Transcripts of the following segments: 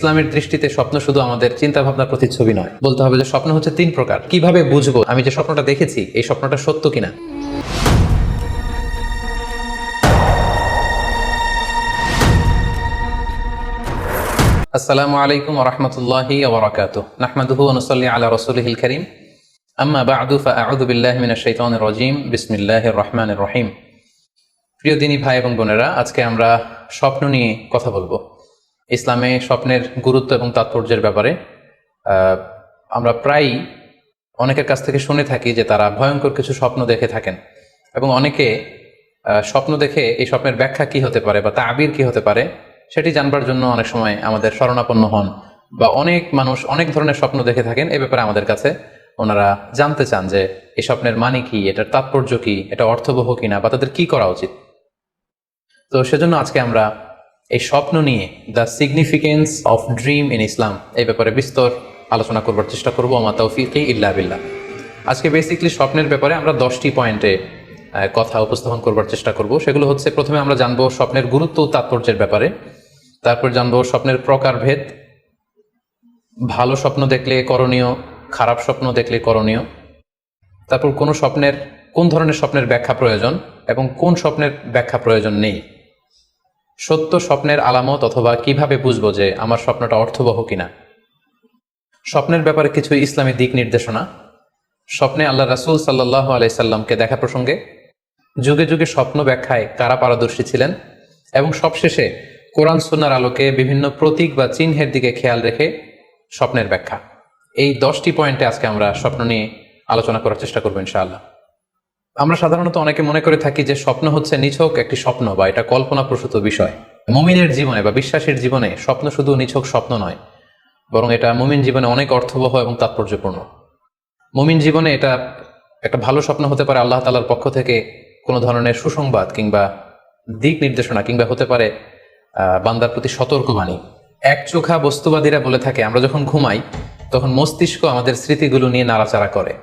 ইসলামের দৃষ্টিতে স্বপ্ন শুধু আমাদের চিন্তা ভাবনার প্রতিচ্ছবি নয়। বলতে হবে যে স্বপ্ন হচ্ছে তিন প্রকার। কীভাবে বুঝব আমি যে স্বপ্নটা দেখেছি, এই স্বপ্নটা সত্য কিনা? আসসালামু আলাইকুম ওরহমতুল্লাহি ওবরাকাতু নাহমাদুহু অনুসল্লি আলা রসুলহিল করিম। আম্মা বাদু, ফাআউযু বিল্লাহি মিনাশ শাইতানির রাজিম। বিসমিল্লাহির রহমানির রহিম। প্রিয় দিনী ভাই এবং বোনেরা, আজকে আমরা স্বপ্ন নিয়ে কথা বলব। ইসলামে স্বপ্নের গুরুত্ব এবং তাৎপর্যের ব্যাপারে আমরা প্রায়ই অনেকের কাছ থেকে শুনে থাকি যে তারা ভয়ঙ্কর কিছু স্বপ্ন দেখে থাকেন এবং অনেকে স্বপ্ন দেখে এই স্বপ্নের ব্যাখ্যা কি হতে পারে বা তাবির কি হতে পারে সেটি জানবার জন্য অনেক সময় আমাদের শরণাপন্ন হন বা অনেক মানুষ অনেক ধরনের স্বপ্ন দেখে থাকেন। এ ব্যাপারে আমাদের কাছে ওনারা জানতে চান যে এই স্বপ্নের মানে কি, এটার তাৎপর্য কি, এটা অর্থবহ কিনা বা তাদের কি করা উচিত। তো সেজন্য আজকে আমরা এই স্বপ্ন নিয়ে the significance of dream in Islam এই ব্যাপারে বিস্তর আলোচনা করবার চেষ্টা করব আমার তৌফিকি ইল্লা বিল্লাহ। আজকে বেসিকলি স্বপ্নের ব্যাপারে আমরা দশটি পয়েন্টে কথা উপস্থাপন করবার চেষ্টা করব। সেগুলো হচ্ছে প্রথমে আমরা জানব স্বপ্নের গুরুত্ব তাৎপর্যের ব্যাপারে। তারপর জানব স্বপ্নের প্রকারভেদ। ভালো স্বপ্ন দেখলে করণীয়, খারাপ স্বপ্ন দেখলে করণীয়। তারপর কোন স্বপ্নের, কোন ধরনের স্বপ্নের ব্যাখ্যা প্রয়োজন এবং কোন স্বপ্নের ব্যাখ্যা প্রয়োজন নেই। সত্য স্বপ্নের আলামত অথবা কীভাবে বুঝব যে আমার স্বপ্নটা অর্থবহ কিনা? স্বপ্নের ব্যাপারে কিছু ইসলামী দিক নির্দেশনা। স্বপ্নে আল্লাহ রাসুল সাল্লাহ আলাইসাল্লামকে দেখা প্রসঙ্গে, যুগে যুগে স্বপ্ন ব্যাখ্যায় কারা পারদর্শী ছিলেন এবং সবশেষে কোরআন সুন্নার আলোকে বিভিন্ন প্রতীক বা চিহ্নের দিকে খেয়াল রেখে স্বপ্নের ব্যাখ্যা। এই দশটি পয়েন্টে আজকে আমরা স্বপ্ন নিয়ে আলোচনা করার চেষ্টা করব ইনশাআল্লাহ। আমরা সাধারণত অনেকে মনে করে থাকি যে স্বপ্ন হচ্ছে নিছক একটি স্বপ্ন বা এটা কল্পনাপ্রসূত বিষয়। মুমিনের জীবনে বা বিশ্বাসের জীবনে স্বপ্ন শুধু নিছক স্বপ্ন নয়, বরং এটা মুমিন জীবনে অনেক অর্থবহ এবং তাৎপর্যপূর্ণ। মুমিন জীবনে এটা একটা ভালো স্বপ্ন হতে পারে আল্লাহ তালার পক্ষ থেকে কোনো ধরনের সুসংবাদ কিংবা দিক নির্দেশনা কিংবা হতে পারে বান্দার প্রতি সতর্কবাণী। এক চোখা বস্তুবাদীরা বলে থাকে, আমরা যখন ঘুমাই, তখন মস্তিষ্ক আমাদের স্মৃতিগুলো নিয়ে নাড়াচাড়া করে।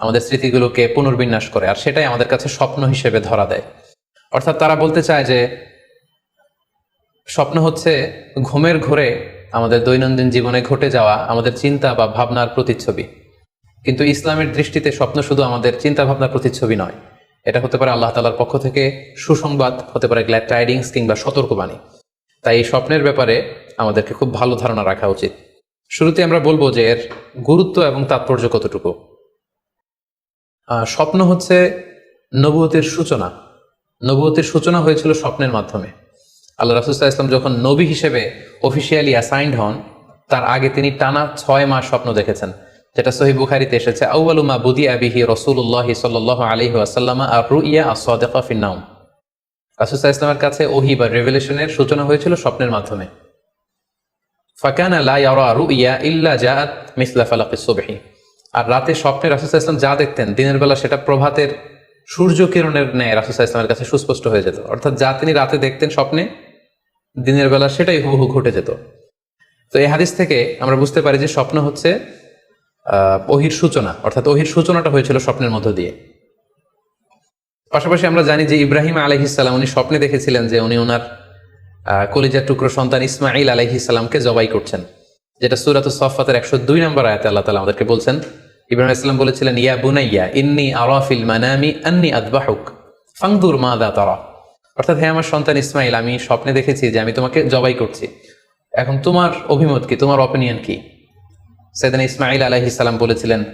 আমাদের স্মৃতিগুলোকে পুনর্বিন্যাস করে, আর সেটাই আমাদের কাছে স্বপ্ন হিসেবে ধরা দেয়। অর্থাৎ তারা বলতে চায় যে, স্বপ্ন হচ্ছে ঘুমের ঘোরে আমাদের দৈনন্দিন জীবনে ঘটে যাওয়া আমাদের চিন্তা বা ভাবনার প্রতিচ্ছবি। কিন্তু ইসলামের দৃষ্টিতে স্বপ্ন শুধু আমাদের চিন্তা ভাবনার প্রতিচ্ছবি নয়, এটা হতে পারে আল্লাহ তালার পক্ষ থেকে সুসংবাদ, হতে পারে গ্ল্যাড টাইডিংস কিংবা সতর্কবাণী। তাই এই স্বপ্নের ব্যাপারে আমাদেরকে খুব ভালো ধারণা রাখা উচিত। শুরুতে আমরা বলব যে এর গুরুত্ব এবং তাৎপর্য কতটুকু? স্বপ্ন হচ্ছে নবুয়তের সূচনা। নবুয়তের সূচনা হয়েছিল স্বপ্নের মাধ্যমে। আল্লাহ রাসুল্লাহ ইসলাম যখন নবী হিসেবে অফিসিয়ালি অ্যাসাইন্ড হন, তার আগে তিনি টানা ছয় মাস স্বপ্ন দেখেছেন, যেটা সহি বুখারিতে এসেছে আউআলুমা বুদি আবিহি রসুল্লাহ সাল্লাহ আলহি আসাল্লামা আর রুইয়া আসদেকা ফিন্নাউম রাসুল্লাহ ইসলামের কাছে ওহি বা রেভেলেশনের সূচনা হয়েছিল স্বপ্নের মাধ্যমে। ফাকানা ইয়ারা রুইয়া ইল্লা জাআত মিসলা ফালাকিস সুবহি। আর রাতে স্বপ্নে রাসুল্লাহ ইসলাম যা দেখতেন, দিনের বেলা সেটা প্রভাতের সূর্য কিরণের ন্যায় রাসুল্লাহ ইসলামের কাছে সুস্পষ্ট হয়ে যেত। অর্থাৎ যা তিনি রাতে দেখতেন স্বপ্নে, দিনের বেলা সেটাই হুবহু ঘটে যেত। তো এই হাদিস থেকে আমরা বুঝতে পারি যে স্বপ্ন হচ্ছে ওহির সূচনা, অর্থাৎ ওহির সূচনাটা হয়েছিল স্বপ্নের মধ্য দিয়ে। পাশাপাশি আমরা জানি যে ইব্রাহিম আলহিসাল্লাম উনি স্বপ্নে দেখেছিলেন যে উনি ওনার কলিজার টুকরো সন্তান ইসমাইল আলহিসাল্লামকে জবাই করছেন, যেটা সুরাত সফাতের একশো দুই নম্বর আয়াতে আল্লাহ তালা আমাদেরকে বলছেন ইব্রাহিম ইসলাম বলেছিলেন, ইয়া বুনাইয়া, ইন্নি আরাফিল মানামি আন্নি আদবাহুক। ফাংদুর মা দা তারা। অর্থাৎ হ্যাঁ আমার সন্তান ইসমাইল আমি স্বপ্নে দেখেছি যে আমি তোমাকে জবাই করছি। এখন তোমার অভিমত কি? তোমার অপিনিয়ন কি? সেদিন ইসমাইল আলাইহিস সালাম বলেছিলেন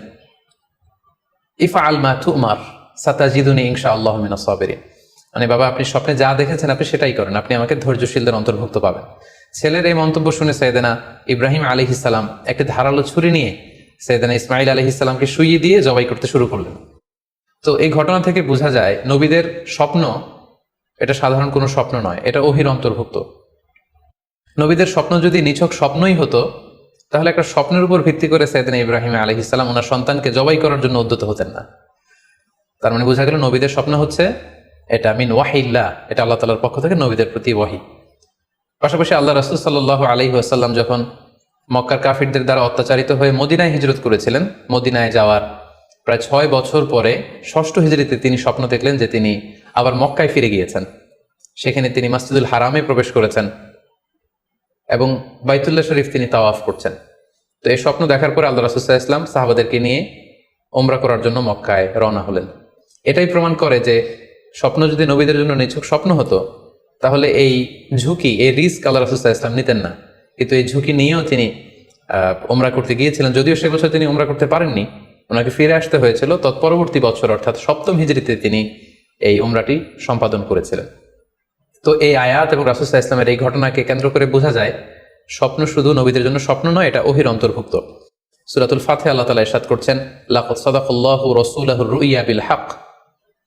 ইফা আল মা তুমার, সাতাজিদুনি ইনশা আল্লাহ মিনা সাবেরিন। মানে বাবা, আপনি স্বপ্নে যা দেখেছেন, আপনি সেটাই করেন। আপনি আমাকে ধৈর্যশীলদের অন্তর্ভুক্ত পাবেন। ছেলের এই মন্তব্য শুনে সৈয়দেনা ইব্রাহিম আলী ইসালাম একটি ধারালো ছুরি নিয়ে সৈয়দেনা ইসমাইল আলী ইসলামকে শুইয়ে দিয়ে জবাই করতে শুরু করলেন। তো এই ঘটনা থেকে বোঝা যায়, নবীদের স্বপ্ন, এটা সাধারণ কোনো স্বপ্ন নয়, এটা অহির অন্তর্ভুক্ত। নবীদের স্বপ্ন যদি নিছক স্বপ্নই হতো, তাহলে একটা স্বপ্নের উপর ভিত্তি করে সৈয়দিন ইব্রাহিম আলহ ইসলাম ওনার সন্তানকে জবাই করার জন্য উদ্যত হতেন না। তার মানে বোঝা গেল নবীদের স্বপ্ন হচ্ছে, এটা মিন ওয়াহিল্লা এটা আল্লাহ তালার পক্ষ থেকে নবীদের প্রতি ওয়াহি। পাশাপাশি আল্লাহ রসুল সাল্লাহ আলহি আসাল্লাম যখন মক্কার কাফিরদের দ্বারা অত্যাচারিত হয়ে মদিনায় হিজরত করেছিলেন। মদিনায় যাওয়ার প্রায় ছয় বছর পরে ষষ্ঠ হিজরিতে তিনি স্বপ্ন দেখলেন যে তিনি আবার মক্কায় ফিরে গিয়েছেন। সেখানে তিনি মাসজিদুল হারামে প্রবেশ করেছেন এবং বাইতুল্লাহ শরীফ তিনি তাওয়াফ করছেন। তো এই স্বপ্ন দেখার পরে আল্লাহ রাসুসাহ ইসলাম সাহাবাদেরকে নিয়ে ওমরা করার জন্য মক্কায় রওনা হলেন। এটাই প্রমাণ করে যে স্বপ্ন যদি নবীদের জন্য নিছক স্বপ্ন হতো, তাহলে এই ঝুঁকি, এই রিস্ক আল্লাহ রাসুসাহ ইসলাম নিতেন না। কিন্তু এই ঝুঁকি নিয়েও তিনি ওমরা করতে গিয়েছিলেন। যদিও সে বছর তিনি ওমরা করতে পারেননি, ওনাকে ফিরে আসতে হয়েছিল, তৎপরবর্তী বছর, অর্থাৎ সপ্তম হিজড়িতে তিনি এই ওমরাটি সম্পাদন করেছিলেন। তো এই আয়াত এবং রাসুসাহ ইসলামের এই ঘটনাকে কেন্দ্র করে বোঝা যায়, স্বপ্ন শুধু নবীদের জন্য স্বপ্ন নয়, এটা ওহির অন্তর্ভুক্ত। সুরাতুল ফাতে আল্লাহ তালা ইরশাদ করছেন রাসূলাহুর রুইয়া বিল হক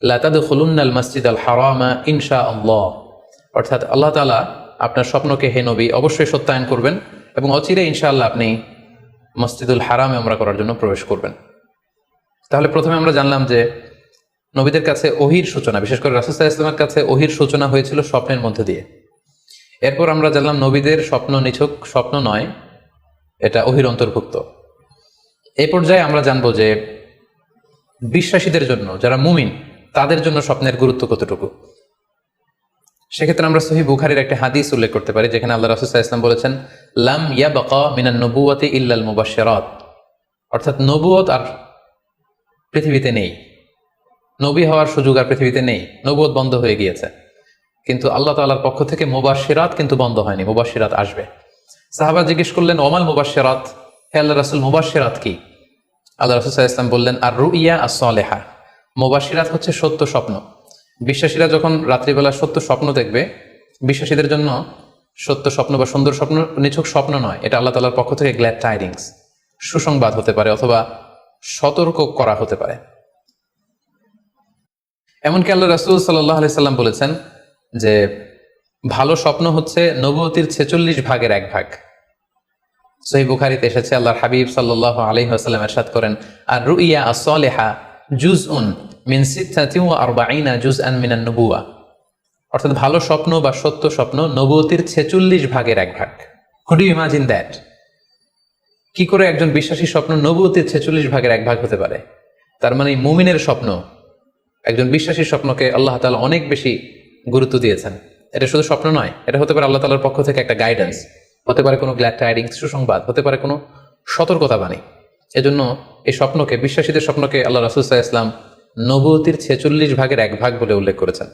লা তাদখুলুন্নাল মাসজিদাল হারামা ইনশাআল্লাহ। অর্থাৎ আল্লাহ তাআলা আপনার স্বপ্নকে হে নবী, অবশ্যই সত্যায়ন করবেন এবং অচিরে ইনশাআল্লাহ আপনি মসজিদুল হারামে আমরা করার জন্য প্রবেশ করবেন। তাহলে প্রথমে আমরা জানলাম যে নবীদের কাছে ওহির সূচনা, বিশেষ করে রাসুসাহ ইসলামের কাছে ওহির সূচনা হয়েছিল স্বপ্নের মধ্যে দিয়ে। এরপর আমরা জানলাম নবীদের স্বপ্ন নিছক, স্বপ্ন নয়, এটা ওহির অন্তর্ভুক্ত। এই পর্যায়ে আমরা জানব যে বিশ্বাসীদের জন্য, যারা মুমিন, তাদের জন্য স্বপ্নের গুরুত্ব কতটুকু? সেক্ষেত্রে আমরা সহি বুখারির একটা হাদিস উল্লেখ করতে পারি, যেখানে আল্লাহ রাসুসাহ ইসলাম বলেছেন, লাম ইয়া বাকা মিনান নবুয়াতি ইল্লাল মুবাশশিরাত। অর্থাৎ নবুয়ত আর পৃথিবীতে নেই। নবী হওয়ার সুযোগ আর পৃথিবীতে নেই। নবুয়ত বন্ধ হয়ে গিয়েছে। কিন্তু আল্লাহ তাআলার পক্ষ থেকে মুবাশশিরাত কিন্তু বন্ধ হয়নি, মুবাশশিরাত আসবে। সাহাবা জিজ্ঞেস করলেন, ওমাল মুবাশশিরাত? হে আল্লাহ রাসূল, মুবাশশিরাত কি? আল্লাহ রাসূল ওয়াসাল্লাম বললেন, আর রুইয়া as-সালেহা মুবাশশিরাত হচ্ছে সত্য স্বপ্ন। বিশ্বাসীরা যখন রাত্রিবেলা সত্য স্বপ্ন দেখবে, বিশ্বাসীদের জন্য সত্য স্বপ্ন বা সুন্দর স্বপ্ন নিছক স্বপ্ন নয়, এটা আল্লাহ তাআলার পক্ষ থেকে গ্ল্যাড টাইডিংস সুসংবাদ হতে পারে অথবা সতর্ক করা হতে পারে। এমনকি আল্লাহ রাসূল সাল্লাহ সাল্লাম বলেছেন যে, ভালো স্বপ্ন হচ্ছে নবতির ছেচল্লিশ ভাগের এক ভাগ। সহি বুখারিতে এসেছে, আল্লাহর হাবিব সাল্লাহ আলহি আসাল্লাম এরশাদ করেন, আর রুইয়া আসলেহা জুজ উন অর্থাৎ ভালো স্বপ্ন বা সত্য স্বপ্ন নবতির ছেচল্লিশ ভাগের এক ভাগ। কুড ইমাজিন দ্যাট কি করে একজন বিশ্বাসী স্বপ্ন নবতির ছেচল্লিশ ভাগের এক ভাগ হতে পারে? তার মানে মুমিনের স্বপ্ন, একজন বিশ্বাসী স্বপ্নকে আল্লাহ তালা অনেক বেশি গুরুত্ব দিয়েছেন। এটা শুধু স্বপ্ন নয়, এটা হতে পারে আল্লাহ তাআলার পক্ষ থেকে একটা গাইডেন্স হতে পারে কোনো গ্ল্যাড টাইডিং সুসংবাদ, হতে পারে কোনো সতর্কতা বাণী এজন্য এই স্বপ্নকে, বিশ্বাসীদের স্বপ্নকে আল্লাহ রাসুসাহ ইসলাম নবতির ছেচল্লিশ ভাগের এক ভাগ বলে উল্লেখ করেছেন।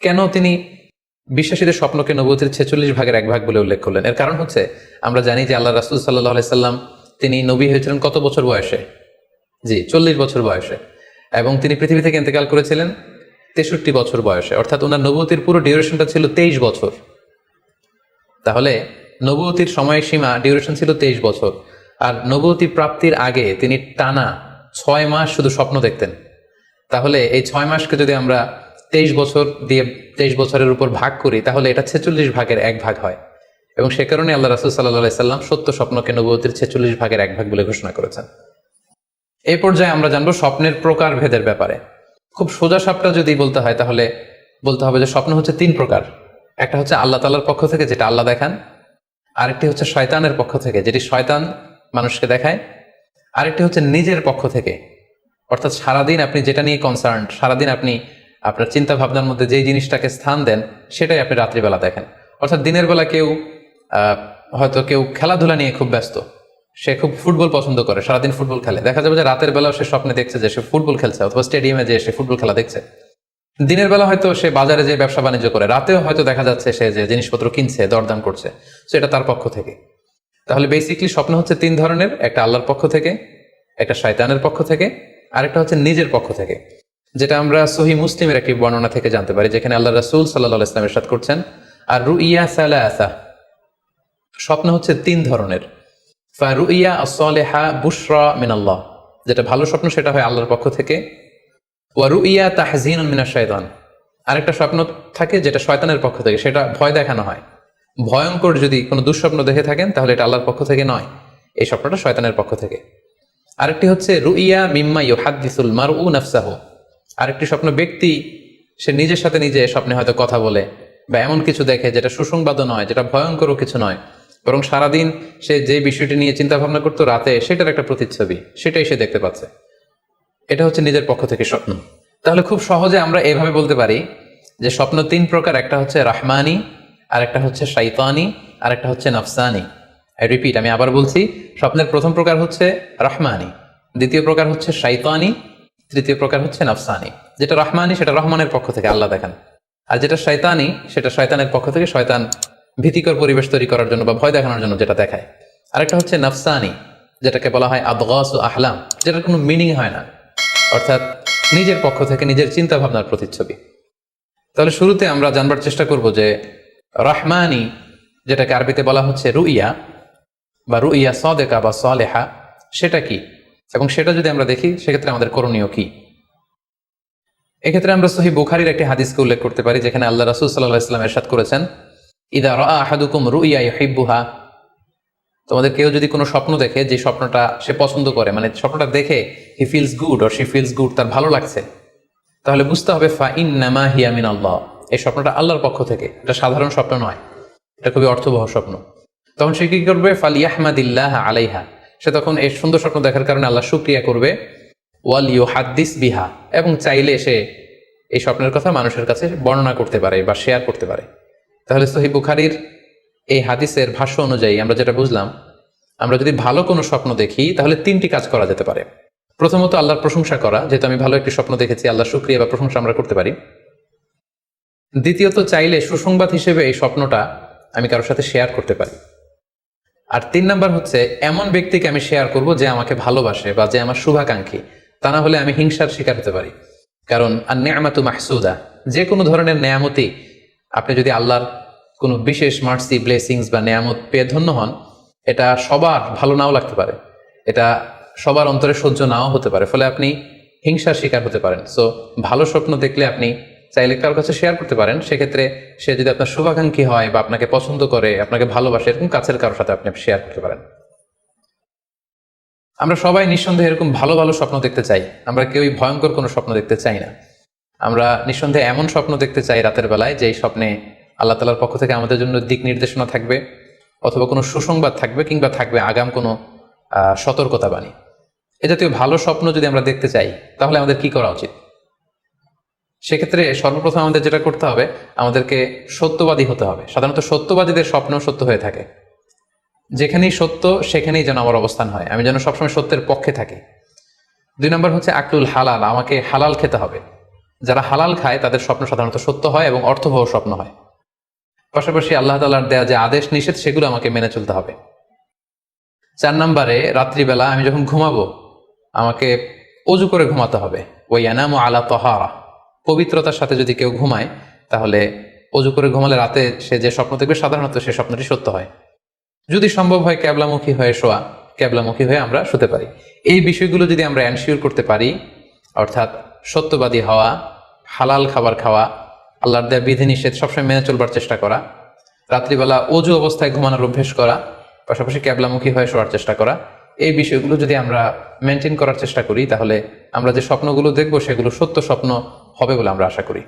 কেন তিনি বিশ্বাসীদের স্বপ্নকে নবতির ছেচল্লিশ ভাগের এক ভাগ বলে উল্লেখ করলেন? এর কারণ হচ্ছে, আমরা জানি যে আল্লাহ রাসুল সাল্লাহ আলাইসাল্লাম তিনি নবী হয়েছিলেন কত বছর বয়সে? জি, চল্লিশ বছর বয়সে। এবং তিনি পৃথিবী থেকে ইন্তেকাল করেছিলেন তেষট্টি বছর বয়সে। অর্থাৎ ওনার নবতির পুরো ডিউরেশনটা ছিল তেইশ বছর। তাহলে নবতির সময়সীমা ডিউরেশন ছিল তেইশ বছর। আর নবতী প্রাপ্তির আগে তিনি টানা ছয় মাস শুধু স্বপ্ন দেখতেন। তাহলে এই ছয় মাসকে যদি আমরা তেইশ বছর দিয়ে তেইশ বছরের উপর ভাগ করি, তাহলে এটা ছেচল্লিশ ভাগের এক ভাগ হয়। এবং সে কারণে আল্লাহ রাসুল সাল্লাহ সাল্লাম সত্য স্বপ্নকে নবতির ছেচল্লিশ ভাগের এক ভাগ বলে ঘোষণা করেছেন। এই পর্যায়ে আমরা জানব স্বপ্নের প্রকার ভেদের ব্যাপারে। খুব সোজা সাপটা যদি বলতে হয়, তাহলে বলতে হবে যে স্বপ্ন হচ্ছে তিন প্রকার। একটা হচ্ছে আল্লাহ তালার পক্ষ থেকে, যেটা আল্লাহ দেখান। আরেকটি হচ্ছে শয়তানের পক্ষ থেকে, যেটি শয়তান মানুষকে দেখায়। আরেকটি হচ্ছে নিজের পক্ষ থেকে। অর্থাৎ সারাদিন আপনি যেটা নিয়ে কনসার্ন সারাদিন আপনি আপনার চিন্তা ভাবনার মধ্যে যেই জিনিসটাকে স্থান দেন, সেটাই আপনি রাত্রিবেলা দেখেন। অর্থাৎ দিনের বেলা কেউ হয়তো কেউ খেলাধুলা নিয়ে খুব ব্যস্ত। সে খুব ফুটবল পছন্দ করে, সারাদিন ফুটবল খেলে। দেখা যাবে যে রাতের বেলাও সে স্বপ্নে দেখছে যে সে ফুটবল খেলছে অথবা স্টেডিয়ামে যে সে ফুটবল খেলা দেখছে। দিনের বেলা হয়তো সে বাজারে যে ব্যবসা বাণিজ্য করে, রাতেও হয়তো দেখা যাচ্ছে সে যে জিনিসপত্র কিনছে, দরদাম করছে। সো এটা তার পক্ষ থেকে। তাহলে বেসিকলি স্বপ্ন হচ্ছে তিন ধরনের, একটা আল্লাহর পক্ষ থেকে, একটা শয়তানের পক্ষ থেকে আরেকটা হচ্ছে নিজের পক্ষ থেকে। যেটা আমরা সহি মুসলিমের একটি বর্ণনা থেকে জানতে পারি, যেখানে আল্লাহ রাসূল সাল্লাহ ইসলাম এরশাদ করছেন, আর রু রুইয়া সালাসা। স্বপ্ন হচ্ছে তিন ধরনের। ফারুইয়া আসলেহা বুশরা মিনাল্লাহ। যেটা ভালো স্বপ্ন, সেটা হয় আল্লাহর পক্ষ থেকে। ওয়ারুইয়া তাহজিন মিনা শয়তান আরেকটা স্বপ্ন থাকে যেটা শয়তানের পক্ষ থেকে, সেটা ভয় দেখানো হয়। ভয়ঙ্কর যদি কোনো দুঃস্বপ্ন দেখে থাকেন, তাহলে এটা আল্লাহর পক্ষ থেকে নয়। এই স্বপ্নটা শয়তানের পক্ষ থেকে। আরেকটি হচ্ছে, রুইয়া মিম্মা ইউহাদ্দিসুল মারউ নাফসাহ। আরেকটি স্বপ্ন ব্যক্তি, সে নিজের সাথে নিজে স্বপ্নে হয়তো কথা বলে বা এমন কিছু দেখে যেটা সুসংবাদও নয়, যেটা ভয়ঙ্করও কিছু নয়। বরং সারাদিন সে যে বিষয়টি নিয়ে চিন্তা ভাবনা করতো রাতে, সেটার একটা প্রতিচ্ছবি, সেটাই সে দেখতে পাচ্ছে। এটা হচ্ছে নিজের পক্ষ থেকে স্বপ্ন। তাহলে খুব সহজে আমরা এভাবে বলতে পারি যে স্বপ্ন তিন প্রকার, একটা হচ্ছে রাহমানি আরেকটা হচ্ছে শাইতানি, আরেকটা হচ্ছে নফসানি। আই রিপিট আমি আবার বলছি, স্বপ্নের প্রথম প্রকার হচ্ছে রহমানি, দ্বিতীয় প্রকার হচ্ছে শাইতানি, তৃতীয় প্রকার হচ্ছে নফসানি। যেটা রহমানি, সেটা রহমানের পক্ষ থেকে আল্লাহ দেখান। আর যেটা শয়তানি সেটা শয়তানের পক্ষ থেকে শয়তান ভীতিকর পরিবেশ তৈরি করার জন্য বা ভয় দেখানোর জন্য যেটা দেখায়। আরেকটা হচ্ছে নফসানি, যেটাকে বলা হয় আদগাস ও আহলাম, যেটার কোনো মিনিং হয় না। অর্থাৎ নিজের পক্ষ থেকে নিজের চিন্তা ভাবনার প্রতিচ্ছবি। তাহলে শুরুতে আমরা জানবার চেষ্টা করব যে রহমানি, যেটাকে আরবিতে বলা হচ্ছে রুইয়া, বা রুইয়া সদেকা বা সলেহা, সেটা কি? এবং সেটা যদি আমরা দেখি, সেক্ষেত্রে আমাদের করণীয় কি? এক্ষেত্রে আমরা সহি বুখারির একটি হাদিসকে উল্লেখ করতে পারি, যেখানে আল্লাহ রাসুল সাল্লাহ ইসলাম এরশাদ করেছেন, ইদা রা আহাদুকুম রুইয়া ইহিব্বুহা তোমাদের কেউ যদি কোনো স্বপ্ন দেখে, যে স্বপ্নটা সে পছন্দ করে মানে স্বপ্নটা দেখে he feels good, or she feels good, তার ভালো লাগছে, তাহলে বুঝতে হবে, ফা ইন নামা হিয়ামিন আল্লাহ এই স্বপ্নটা আল্লাহর পক্ষ থেকে। এটা সাধারণ স্বপ্ন নয়। এটা খুবই অর্থবহ স্বপ্ন। তখন সে কি করবে? ফাল ইয়াহমাদিল্লাহ আলাইহা। সে তখন এই সুন্দর স্বপ্ন দেখার কারণে আল্লাহ শুক্রিয়া করবে। ওয়াল ইউ হাদ্দিস বিহা। এবং চাইলে সে এই স্বপ্নের কথা মানুষের কাছে বর্ণনা করতে পারে বা শেয়ার করতে পারে। তাহলে সহি বুখারির এই হাদিসের ভাষ্য অনুযায়ী আমরা যেটা বুঝলাম, আমরা যদি ভালো কোনো স্বপ্ন দেখি, তাহলে তিনটি কাজ করা যেতে পারে। প্রথমত আল্লাহর প্রশংসা করা, যেহেতু আমি ভালো একটি স্বপ্ন দেখেছি আল্লাহ শুক্রিয়া বা প্রশংসা আমরা করতে পারি। দ্বিতীয়ত চাইলে সুসংবাদ হিসেবে এই স্বপ্নটা আমি কারোর সাথে শেয়ার করতে পারি। আর তিন নাম্বার হচ্ছে, এমন ব্যক্তিকে আমি শেয়ার করব যে আমাকে ভালোবাসে বা যে আমার শুভাকাঙ্ক্ষী। তা না হলে আমি হিংসার শিকার হতে পারি। কারণ আর নেয়ামাতু মাহসুদা, যে কোনো ধরনের নেয়ামতি আপনি যদি আল্লাহর কোনো বিশেষ মার্সি ব্লেসিংস বা নেয়ামত পেয়ে ধন্য হন, এটা সবার ভালো নাও লাগতে পারে। এটা সবার অন্তরে সহ্য নাও হতে পারে। ফলে আপনি হিংসার শিকার হতে পারেন। সো ভালো স্বপ্ন দেখলে আপনি চাইলে কারোর কাছে শেয়ার করতে পারেন। সেক্ষেত্রে সে যদি আপনার শুভাকাঙ্ক্ষী হয় বা আপনাকে পছন্দ করে, আপনাকে ভালোবাসে, এরকম কাছের কারোর সাথে আপনি শেয়ার করতে পারেন। আমরা সবাই নিঃসন্দেহে এরকম ভালো ভালো স্বপ্ন দেখতে চাই। আমরা কেউই ভয়ঙ্কর কোনো স্বপ্ন দেখতে চাই না। আমরা নিঃসন্দেহে এমন স্বপ্ন দেখতে চাই রাতের বেলায় যে স্বপ্নে আল্লাহ তালার পক্ষ থেকে আমাদের জন্য দিক নির্দেশনা থাকবে অথবা কোনো সুসংবাদ থাকবে কিংবা থাকবে আগাম কোনো সতর্কতা বাণী এ জাতীয় ভালো স্বপ্ন যদি আমরা দেখতে চাই, তাহলে আমাদের কি করা উচিত? সেক্ষেত্রে সর্বপ্রথম আমাদের যেটা করতে হবে, আমাদেরকে সত্যবাদী হতে হবে। সাধারণত সত্যবাদীদের স্বপ্ন সত্য হয়ে থাকে। যেখানেই সত্য, সেখানেই যেন আমার অবস্থান হয়। আমি যেন সবসময় সত্যের পক্ষে থাকি। দুই নম্বর হচ্ছে আকলুল হালাল, আমাকে হালাল খেতে হবে। যারা হালাল খায়, তাদের স্বপ্ন সাধারণত সত্য হয় এবং অর্থবহ স্বপ্ন হয়। পাশাপাশি আল্লাহ তালার দেয়া যে আদেশ নিষেধ, সেগুলো আমাকে মেনে চলতে হবে। চার নম্বরে, রাত্রিবেলা আমি যখন ঘুমাবো, আমাকে অজু করে ঘুমাতে হবে। ওই এনাম আলা তহারা। পবিত্রতার সাথে যদি কেউ ঘুমায়, তাহলে অজু করে ঘুমালে রাতে সে যে স্বপ্ন দেখবে, সাধারণত সে স্বপ্নটি সত্য হয়। যদি সম্ভব হয় ক্যাবলামুখী হয়ে শোয়া, ক্যাবলামুখী হয়ে আমরা শুতে পারি। এই বিষয়গুলো যদি আমরা এনশিওর করতে পারি, অর্থাৎ সত্যবাদী হওয়া, হালাল খাবার খাওয়া, আল্লাহর দেয়া বিধিনিষেধ সবসময় মেনে চলবার চেষ্টা করা, রাত্রিবেলা অজু অবস্থায় ঘুমানোর অভ্যেস করা, পাশাপাশি ক্যাবলামুখী হয়ে শোয়ার চেষ্টা করা, এই বিষয়গুলো যদি আমরা মেনটেন করার চেষ্টা করি, তাহলে আমরা যে স্বপ্নগুলো দেখব, সেগুলো সত্য স্বপ্ন হবে বলে আমরা আশা করি।